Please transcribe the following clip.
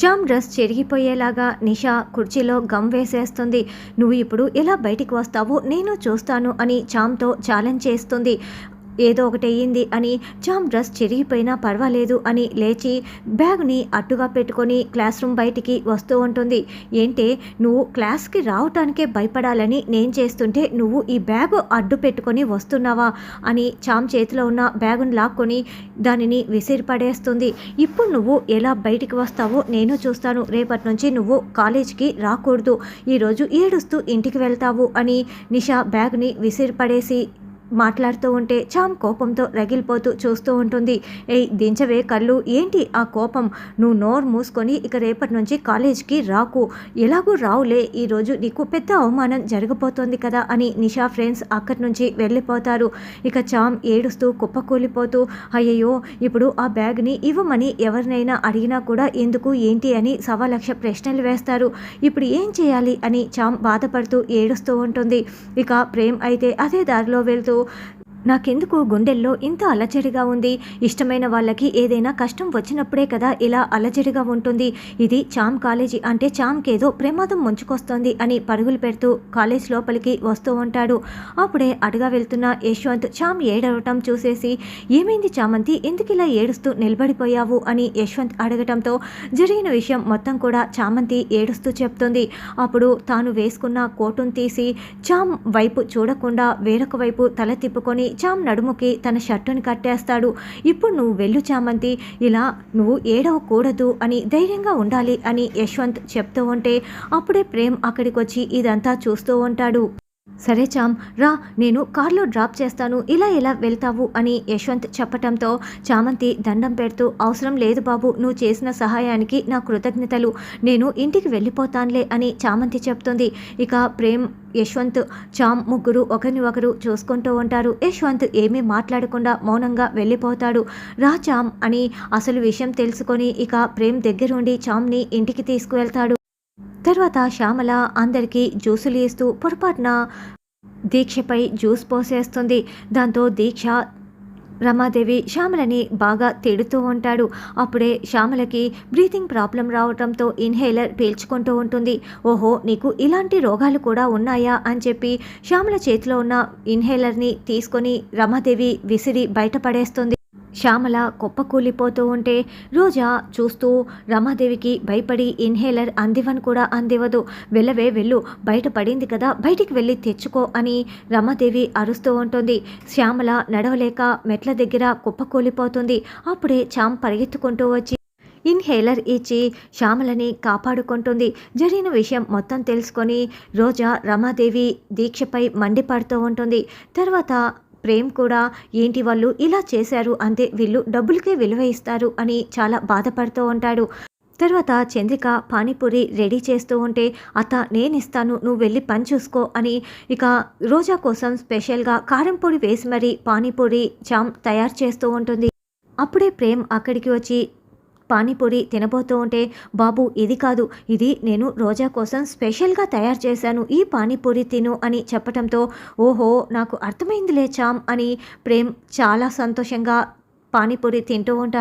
చామ్ dress చెరిగిపోయేలాగా నిషా కుర్చీలో gum వేసేస్తుంది. నువ్వు ఇప్పుడు ఎలా బయటికి వస్తావో నేను చూస్తాను అని చామ్తో ఛాలెంజ్ చేస్తుంది. ఏదో ఒకటి అయ్యింది అని జామ్ డ్రెస్ చెరిగిపోయినా పర్వాలేదు అని లేచి బ్యాగ్ని అట్టుగా పెట్టుకొని క్లాస్ రూమ్ బయటికి వస్తూ ఉంటుంది. ఏంటే నువ్వు క్లాస్కి రావటానికే భయపడాలని నేను చేస్తుంటే నువ్వు ఈ బ్యాగ్ అడ్డు పెట్టుకొని వస్తున్నావా అని చామ్ చేతిలో ఉన్న బ్యాగును లాక్కొని దానిని విసిరిపడేస్తుంది ఇప్పుడు నువ్వు ఎలా బయటికి వస్తావో నేను చూస్తాను. రేపటి నుంచి నువ్వు కాలేజీకి రాకూడదు. ఈరోజు ఏడుస్తూ ఇంటికి వెళ్తావు అని నిషా బ్యాగ్ని విసిరిపడేసి మాట్లాడుతూ ఉంటే చామ్ కోపంతో రగిలిపోతూ చూస్తూ ఉంటుంది. ఏయ్ దించవే కళ్ళు. ఏంటి ఆ కోపం? నువ్వు నోరు మూసుకొని ఇక రేపటి నుంచి కాలేజ్కి రాకు. ఎలాగూ రావులే. ఈరోజు నీకు పెద్ద అవమానం జరగబోతోంది కదా అని నిషా ఫ్రెండ్స్ అక్కడి నుంచి వెళ్ళిపోతారు. ఇక చామ్ ఏడుస్తూ కుప్పకూలిపోతూ అయ్యయ్యో ఇప్పుడు ఆ బ్యాగ్ని ఇవ్వమని ఎవరినైనా అడిగినా కూడా ఎందుకు ఏంటి అని సవా లక్ష ప్రశ్నలు వేస్తారు. ఇప్పుడు ఏం చేయాలి అని చామ్ బాధపడుతూ ఏడుస్తూ ఉంటుంది. ఇక ప్రేమ్ అయితే అదే దారిలో వెళ్తూ itu నాకెందుకు గుండెల్లో ఇంత అలజడిగా ఉంది? ఇష్టమైన వాళ్ళకి ఏదైనా కష్టం వచ్చినప్పుడే కదా ఇలా అలజడిగా ఉంటుంది. ఇది చామ్ కాలేజీ అంటే చామ్కేదో ప్రమాదం ముంచుకొస్తోంది అని పరుగులు పెడుతూ కాలేజ్ లోపలికి వస్తూ ఉంటాడు. అప్పుడే అడుగా వెళ్తున్న యశ్వంత్ చామ్ ఏడవటం చూసేసి ఏమైంది చామంతి? ఎందుకు ఇలా ఏడుస్తూ నిలబడిపోయావు? అని యశ్వంత్ అడగటంతో జరిగిన విషయం మొత్తం కూడా చామంతి ఏడుస్తూ చెప్తుంది. అప్పుడు తాను వేసుకున్న కోటును తీసి చామ్ వైపు చూడకుండా వేరొక వైపు తల తిప్పుకొని చామ్ నడుముకి తన షర్టుని కట్టేస్తాడు. ఇప్పుడు నువ్వు వెళ్ళు చామంతి. ఇలా నువ్వు ఏడవకూడదు అని ధైర్యంగా ఉండాలి అని యశ్వంత్ చెప్తూ ఉంటే అప్పుడే ప్రేమ్ అక్కడికి వచ్చి ఇదంతా చూస్తూ ఉంటాడు. సరే చామ్ రా నేను కార్లో డ్రాప్ చేస్తాను. ఇలా ఎలా వెళ్తావు? అని యశ్వంత్ చెప్పటంతో చామంతి దండం పెడుతూ అవసరం లేదు బాబు నువ్వు చేసిన సహాయానికి నా కృతజ్ఞతలు. నేను ఇంటికి వెళ్ళిపోతానులే అని చామంతి చెప్తుంది. ఇక ప్రేమ్ యశ్వంత్ చామ్ ముగ్గురు ఒకరిని ఒకరు చూసుకుంటూ ఉంటారు. యశ్వంత్ ఏమీ మాట్లాడకుండా మౌనంగా వెళ్ళిపోతాడు. రా చామ్ అని అసలు విషయం తెలుసుకొని ఇక ప్రేమ్ దగ్గరుండి చామ్ని ఇంటికి తీసుకువెళ్తాడు. తర్వాత శ్యామల అందరికీ జ్యూసులు ఇస్తూ పొరపాటున దీక్షపై జ్యూస్ పోసేస్తుంది. దాంతో దీక్ష రమాదేవి శ్యామలని బాగా తిడుతూ ఉంటాడు. అప్పుడే శ్యామలకి బ్రీతింగ్ ప్రాబ్లం రావడంతో ఇన్హేలర్ పీల్చుకుంటూ ఉంటుంది. ఓహో నీకు ఇలాంటి రోగాలు కూడా ఉన్నాయా? అని చెప్పి శ్యామల చేతిలో ఉన్న ఇన్హేలర్ని తీసుకొని రమాదేవి విసిరి బయటపడేస్తుంది శ్యామల కుప్పకూలిపోతూ ఉంటే రోజా చూస్తూ రమాదేవికి భయపడి ఇన్హేలర్ అందివని కూడా అందివ్వదు. వెళ్ళవే వెళ్ళు. బయట పడింది కదా బయటికి వెళ్ళి తెచ్చుకో అని రమాదేవి అరుస్తూ ఉంటుంది. శ్యామల నడవలేక మెట్ల దగ్గర కుప్పకూలిపోతుంది. అప్పుడే చామ్ పరిగెత్తుకుంటూ వచ్చి ఇన్హేలర్ ఇచ్చి శ్యామలని కాపాడుకుంటుంది. జరిగిన విషయం మొత్తం తెలుసుకొని రోజా రమాదేవి దీక్షపై మండిపడుతూ ఉంటుంది. తర్వాత ప్రేమ్ కూడా ఏంటి వాళ్ళు ఇలా చేశారు? అంతే వీళ్ళు డబ్బులకే విలువ ఇస్తారు అని చాలా బాధపడుతూ ఉంటాడు. తర్వాత చంద్రిక పానీపూరి రెడీ చేస్తూ ఉంటే అత్త నేను ఇస్తాను నువ్వు వెళ్ళి పని చూసుకో అని ఇక రోజా కోసం స్పెషల్గా కారం పొడి వేసి మరీ పానీపూరి చామ్ తయారు చేస్తూ ఉంటుంది. అప్పుడే ప్రేమ్ అక్కడికి వచ్చి పానీపూరి తినబోతూ ఉంటే బాబు ఇది కాదు. ఇది నేను రోజా కోసం స్పెషల్గా తయారు చేశాను. ఈ పానీపూరి తిను అని చెప్పటంతో ఓహో నాకు అర్థమైందిలే చామ్ అని ప్రేమ్ చాలా సంతోషంగా పానీపూరి తింటూ ఉంటాడు.